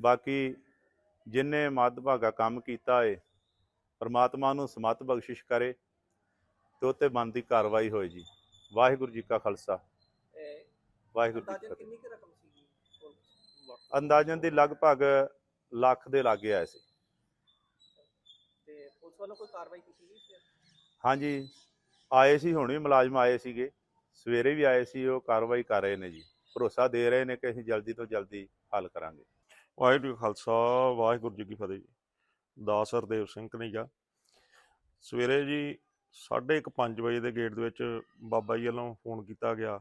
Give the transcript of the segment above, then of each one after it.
ਬਾਕੀ ਜਿਨੇ ਮੱਧਭਾਗਾ ਕੰਮ ਕੀਤਾ ਏ ਪਰਮਾਤਮਾ ਨੂੰ ਸਮਤ ਬਖਸ਼ਿਸ਼ ਕਰੇ ਤੇ ਉੱਤੇ ਬਣਦੀ ਕਾਰਵਾਈ ਹੋਏ ਜੀ। ਵਾਹਿਗੁਰੂ ਜੀ ਕਾ ਖਾਲਸਾ। ਵਾਹਿਗੁਰੂ ਜੀ ਕੀ ਅੰਦਾਜ਼ਨ ਫਤਿਹ ਕਿੰਨੀ ਕੁ ਰਕਮ? ਅੰਦਾਜ਼ਨ ਦੀ ਲਗਭਗ ਲੱਖ ਦੇ ਲਾਗੇ ਆਏ ਸੀ। ਤੇ ਪੁਲਿਸ ਵੱਲੋਂ ਕੋਈ ਕਾਰਵਾਈ ਕੀਤੀ ਗਈ ਸੀ? ਹਾਂਜੀ ਆਏ ਸੀ ਹੁਣ ਵੀ ਮੁਲਾਜ਼ਮ ਆਏ ਸੀਗੇ। ਸਵੇਰੇ ਵੀ ਆਏ ਸੀ ਉਹ ਕਾਰਵਾਈ ਕਰ ਰਹੇ ਨੇ ਜੀ। ਭਰੋਸਾ ਦੇ ਰਹੇ ਨੇ ਕਿ ਅਸੀਂ ਜਲਦੀ ਤੋਂ ਜਲਦੀ ਹੱਲ ਕਰਾਂਗੇ। ਵਾਹਿਗੁਰੂ ਖਾਲਸਾ, ਵਾਹਿਗੁਰੂ ਜੀ ਕੀ ਫਤਿਹ ਜੀ। ਦਾਸ ਹਰਦੇਵ ਸਿੰਘ ਕਨਈਆ ਸਵੇਰੇ ਜੀ 5:30 ਵਜੇ ਦੇ ਗੇਟ ਦੇ ਵਿੱਚ ਬਾਬਾ ਜੀ ਵੱਲੋਂ ਫੋਨ ਕੀਤਾ ਗਿਆ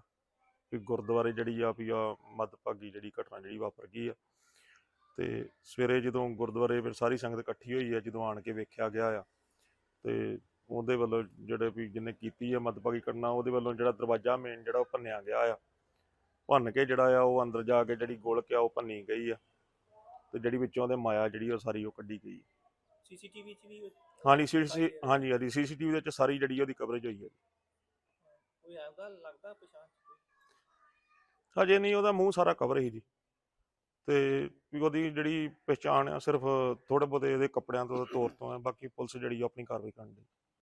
ਕਿ ਗੁਰਦੁਆਰੇ ਜਿਹੜੀ ਆ ਵੀ ਆ ਮੱਧਭਾਗੀ ਜਿਹੜੀ ਘਟਨਾ ਜਿਹੜੀ ਵਾਪਰ ਗਈ ਆ। ਤੇ ਸਵੇਰੇ ਜਦੋਂ ਗੁਰਦੁਆਰੇ ਫਿਰ ਸਾਰੀ ਸੰਗਤ ਇਕੱਠੀ ਹੋਈ ਆ, ਜਦੋਂ ਆਣ ਕੇ ਵੇਖਿਆ ਗਿਆ ਆ, ਤੇ ਉਹਦੇ ਵੱਲੋਂ ਜਿਹੜੇ ਵੀ ਜਿਹਨੇ ਕੀਤੀ ਆ ਮੱਧਭਾਗੀ ਘਟਨਾ, ਉਹਦੇ ਵੱਲੋਂ ਜਿਹੜਾ ਦਰਵਾਜ਼ਾ ਮੇਨ ਜਿਹੜਾ ਉਹ ਭੰਨਿਆ ਗਿਆ ਆ। ਭੰਨ ਕੇ ਜਿਹੜਾ ਆ ਉਹ ਅੰਦਰ ਜਾ ਕੇ ਜਿਹੜੀ ਗੋਲਕ ਆ ਉਹ ਭੰਨੀ ਗਈ ਆ। ਤੇ ਜਿਹੜੀ ਵਿੱਚੋਂ ਉਹਦੇ ਮਾਇਆ ਜਿਹੜੀ ਉਹ ਸਾਰੀ ਉਹ ਕੱਢੀ ਗਈ। ਸੀਸੀਟੀਵੀ ਚ ਵੀ ਹਾਂਜੀ ਸੀ ਹਾਂਜੀ ਹਾਂਜੀ ਸੀਸੀਟੀਵੀ ਦੇ ਵਿੱਚ ਸਾਰੀ ਜਿਹੜੀ ਉਹਦੀ ਕਵਰੇਜ ਹੋਈ ਹੈ। ਕੋਈ ਆਉਂਦਾ ਲੱਗਦਾ ਪਛਾਣ ਚ ਕੋਈ? ਹਜੇ ਨਹੀਂ ਉਹਦਾ ਮੂੰਹ ਸਾਰਾ ਕਵਰ ਹੀ ਜੀ। ਤੇ ਵੀ ਉਹਦੀ ਜਿਹੜੀ ਪਛਾਣ ਆ ਸਿਰਫ ਥੋੜੇ ਬਹੁਤੇ ਇਹਦੇ ਕੱਪੜਿਆਂ ਤੋਂ ਤੋਰ ਤੋਂ ਹੈ ਬਾਕੀ ਪੁਲਿਸ ਜਿਹੜੀ ਆ ਆਪਣੀ ਕਾਰਵਾਈ ਕਰਨ ਦੀ